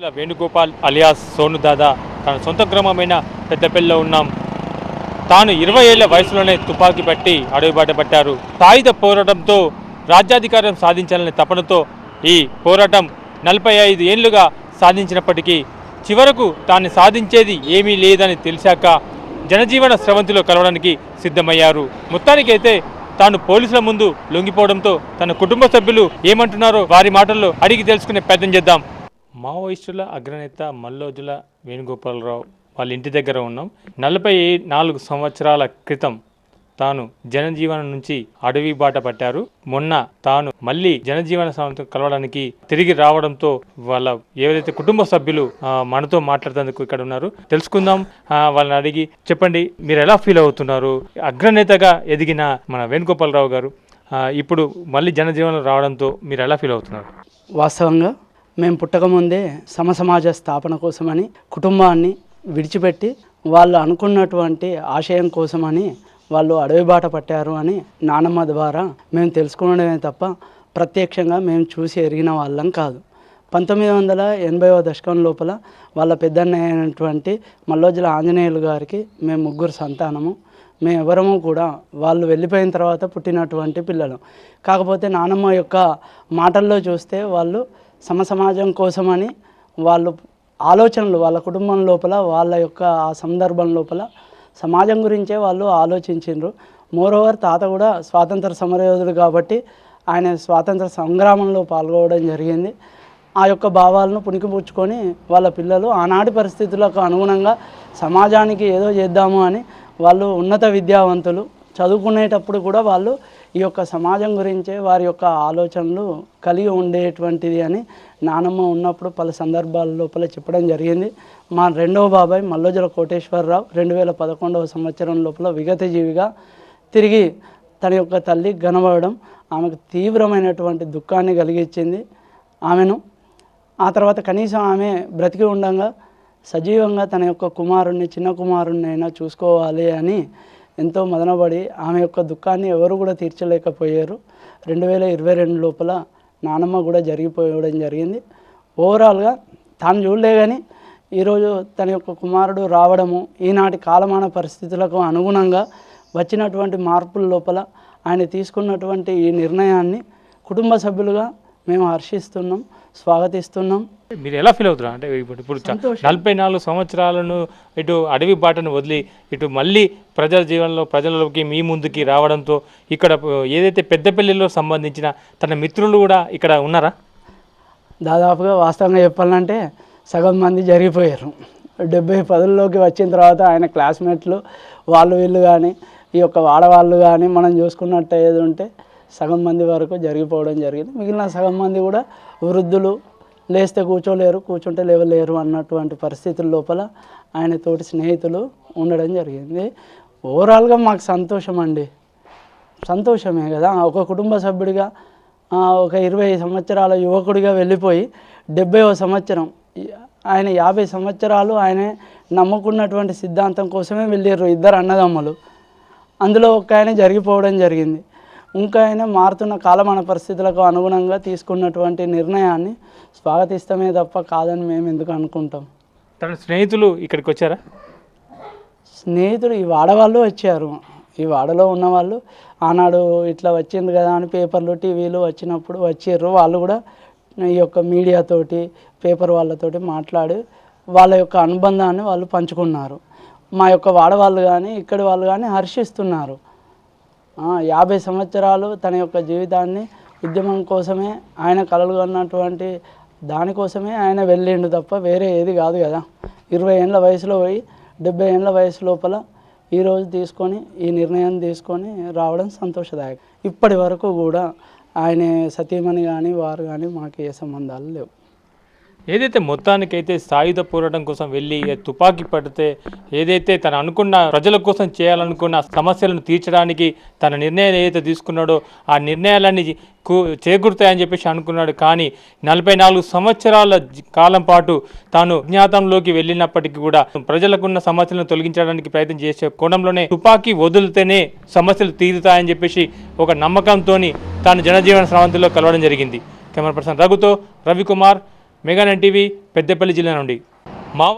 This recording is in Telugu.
ఇలా వేణుగోపాల్ అలియాస్ సోను దాదా తన సొంత గ్రామమైన పెద్దపల్లిలో ఉన్నాం. తాను ఇరవై ఏళ్ళ వయసులోనే తుపాకీ పట్టి అడవిబాట పట్టారు. సాయుధ పోరాటంతో రాజ్యాధికారం సాధించాలనే తపనతో ఈ పోరాటం నలభై ఐదు ఏళ్ళుగా సాధించినప్పటికీ చివరకు తాను సాధించేది ఏమీ లేదని తెలిసాక జనజీవన స్రవంతిలో కలవడానికి సిద్ధమయ్యారు. మొత్తానికైతే తాను పోలీసుల ముందు లొంగిపోవడంతో తన కుటుంబ సభ్యులు ఏమంటున్నారో వారి మాటల్లో అడిగి తెలుసుకునే ప్రయత్నం చేద్దాం. మావోయిస్టుల అగ్రనేత మల్లోజుల వేణుగోపాలరావు వాళ్ళ ఇంటి దగ్గర ఉన్నాం. నలభై నాలుగు సంవత్సరాల క్రితం తాను జనజీవనం నుంచి అడవి బాట పట్టారు. మొన్న తాను మళ్ళీ జనజీవన సంస్థ కలవడానికి తిరిగి రావడంతో వాళ్ళ ఏదైతే కుటుంబ సభ్యులు మనతో మాట్లాడేందుకు ఇక్కడ ఉన్నారు. తెలుసుకుందాం. వాళ్ళని అడిగి చెప్పండి మీరు ఎలా ఫీల్ అవుతున్నారు? అగ్రనేతగా ఎదిగిన మన వేణుగోపాలరావు గారు ఇప్పుడు మళ్ళీ జనజీవనం రావడంతో మీరు ఎలా ఫీల్ అవుతున్నారు? వాస్తవంగా మేము పుట్టకముందే సమసమాజ స్థాపన కోసమని కుటుంబాన్ని విడిచిపెట్టి వాళ్ళు అనుకున్నటువంటి ఆశయం కోసమని వాళ్ళు అడవి బాట పట్టారు అని నానమ్మ ద్వారా మేము తెలుసుకోవడమే తప్ప ప్రత్యక్షంగా మేము చూసి ఎరిగిన వాళ్ళం కాదు. పంతొమ్మిది వందల ఎనభైవ దశకం లోపల వాళ్ళ పెద్దన్నయ్య అయినటువంటి మల్లోజుల ఆంజనేయులు గారికి మేము ముగ్గురు సంతానము. మేము ఎవరము కూడా వాళ్ళు వెళ్ళిపోయిన తర్వాత పుట్టినటువంటి పిల్లలు. కాకపోతే నానమ్మ యొక్క మాటల్లో చూస్తే వాళ్ళు సమసమాజం కోసమని వాళ్ళు ఆలోచనలు వాళ్ళ కుటుంబం లోపల వాళ్ళ యొక్క ఆ సందర్భం లోపల సమాజం గురించే వాళ్ళు ఆలోచించిండ్రు. మోరోవర్ తాత కూడా స్వాతంత్ర సమరయోధుడు కాబట్టి ఆయన స్వాతంత్ర సంగ్రామంలో పాల్గొనడం జరిగింది. ఆ యొక్క భావాలను పుణికిపుచ్చుకొని వాళ్ళ పిల్లలు ఆనాటి పరిస్థితులకు అనుగుణంగా సమాజానికి ఏదో చేద్దాము అని వాళ్ళు ఉన్నత విద్యావంతులు చదువుకునేటప్పుడు కూడా వాళ్ళు ఈ యొక్క సమాజం గురించే వారి యొక్క ఆలోచనలు కలిగి ఉండేటువంటిది అని నానమ్మ ఉన్నప్పుడు పలు సందర్భాల లోపల చెప్పడం జరిగింది. మా రెండవ బాబాయ్ మల్లోజల కోటేశ్వరరావు రెండు వేల పదకొండవ సంవత్సరం లోపల విగతజీవిగా తిరిగి తన యొక్క తల్లి గనబడడం ఆమెకు తీవ్రమైనటువంటి దుఃఖాన్ని కలిగించింది. ఆమెను ఆ తర్వాత కనీసం ఆమె బ్రతికి ఉండగా సజీవంగా తన యొక్క కుమారుణ్ణి చిన్న కుమారుణ్ణి అయినా చూసుకోవాలి అని ఎంతో మదనపడి ఆమె యొక్క దుఃఖాన్ని ఎవరు కూడా తీర్చలేకపోయారు. రెండు వేల ఇరవై రెండు లోపల నానమ్మ కూడా జరిగిపోవడం జరిగింది. ఓవరాల్గా తాను చూడలే కానీ ఈరోజు తన యొక్క కుమారుడు రావడము ఈనాటి కాలమాన పరిస్థితులకు అనుగుణంగా వచ్చినటువంటి మార్పుల లోపల ఆయన తీసుకున్నటువంటి ఈ నిర్ణయాన్ని కుటుంబ సభ్యులుగా మేము హర్షిస్తున్నాం స్వాగతిస్తున్నాం. మీరు ఎలా ఫీల్ అవుతున్నారు? అంటే ఇప్పుడు ఇప్పుడు నలభై నాలుగు సంవత్సరాలను ఇటు అడవి బాటను వదిలి ఇటు మళ్ళీ ప్రజల జీవనంలో ప్రజలలోకి మీ ముందుకి రావడంతో ఇక్కడ ఏదైతే పెద్దపల్లిలో సంబంధించిన తన మిత్రులు కూడా ఇక్కడ ఉన్నారా? దాదాపుగా వాస్తవంగా చెప్పాలంటే సగం మంది జరిగిపోయారు. డెబ్బై పదుల్లోకి వచ్చిన తర్వాత ఆయన క్లాస్మేట్లు వాళ్ళు వీళ్ళు కానీ ఈ యొక్క వాడవాళ్ళు కానీ మనం చూసుకున్నట్టు ఏది ఉంటే సగం మంది వరకు జరిగిపోవడం జరిగింది. మిగిలిన సగం మంది కూడా వృద్ధులు లేస్తే కూర్చోలేరు కూర్చుంటే లేవలేరు అన్నటువంటి పరిస్థితుల లోపల ఆయన తోటి స్నేహితులు ఉండడం జరిగింది. ఓవరాల్గా మాకు సంతోషం అండి. సంతోషమే కదా. ఒక కుటుంబ సభ్యుడిగా ఒక ఇరవై సంవత్సరాల యువకుడిగా వెళ్ళిపోయి డెబ్బైవ సంవత్సరం ఆయన యాభై సంవత్సరాలు ఆయన నమ్ముకున్నటువంటి సిద్ధాంతం కోసమే వెళ్ళారు ఇద్దరు అన్నదమ్ములు. అందులో ఒక ఆయన జరిగిపోవడం జరిగింది. ఇంకా ఆయన మారుతున్న కాలమాన పరిస్థితులకు అనుగుణంగా తీసుకున్నటువంటి నిర్ణయాన్ని స్వాగతిస్తమే తప్ప కాదని మేము ఎందుకు అనుకుంటాం? తన స్నేహితులు ఇక్కడికి వచ్చారా? స్నేహితులు ఈ వాడవాళ్ళు వచ్చారు. ఈ వాడలో ఉన్నవాళ్ళు ఆనాడు ఇట్లా వచ్చింది కదా అని పేపర్లు టీవీలు వచ్చినప్పుడు వచ్చిర్రు వాళ్ళు కూడా ఈ యొక్క మీడియాతోటి పేపర్ వాళ్ళతోటి మాట్లాడి వాళ్ళ యొక్క అనుబంధాన్ని వాళ్ళు పంచుకున్నారు. మా యొక్క వాడవాళ్ళు కానీ ఇక్కడి వాళ్ళు కానీ హర్షిస్తున్నారు. యాభై సంవత్సరాలు తన యొక్క జీవితాన్ని ఉద్యమం కోసమే ఆయన కలలు కన్నటువంటి దానికోసమే ఆయన వెళ్ళిండు తప్ప వేరే ఏది కాదు కదా. ఇరవై ఏళ్ళ వయసులో పోయి డెబ్బై ఏళ్ళ వయసు లోపల ఈరోజు తీసుకొని ఈ నిర్ణయం తీసుకొని రావడం సంతోషదాయకం. ఇప్పటి వరకు కూడా ఆయన సతీమణి కానీ వారు కానీ మాకు ఏ సంబంధాలు లేవు. ఏదైతే మొత్తానికైతే సాయుధ పోరాటం కోసం వెళ్ళి తుపాకీ పడితే ఏదైతే తను అనుకున్న ప్రజల కోసం చేయాలనుకున్న సమస్యలను తీర్చడానికి తన నిర్ణయం ఏదైతే తీసుకున్నాడో ఆ నిర్ణయాలన్నీ చేకూరుతాయని చెప్పేసి అనుకున్నాడు. కానీ నలభై నాలుగు సంవత్సరాల కాలం పాటు తాను అజ్ఞాతంలోకి వెళ్ళినప్పటికీ కూడా ప్రజలకున్న సమస్యలను తొలగించడానికి ప్రయత్నం చేసే కోణంలోనే తుపాకీ వదిలితేనే సమస్యలు తీరుతాయని చెప్పేసి ఒక నమ్మకంతోని తాను జనజీవన స్రవంతిలో కలవడం జరిగింది. కెమెరా పర్సన్ రఘుతో రవికుమార్ మెగాన్ టీవీ పెద్దపల్లి జిల్లా నుండి. మా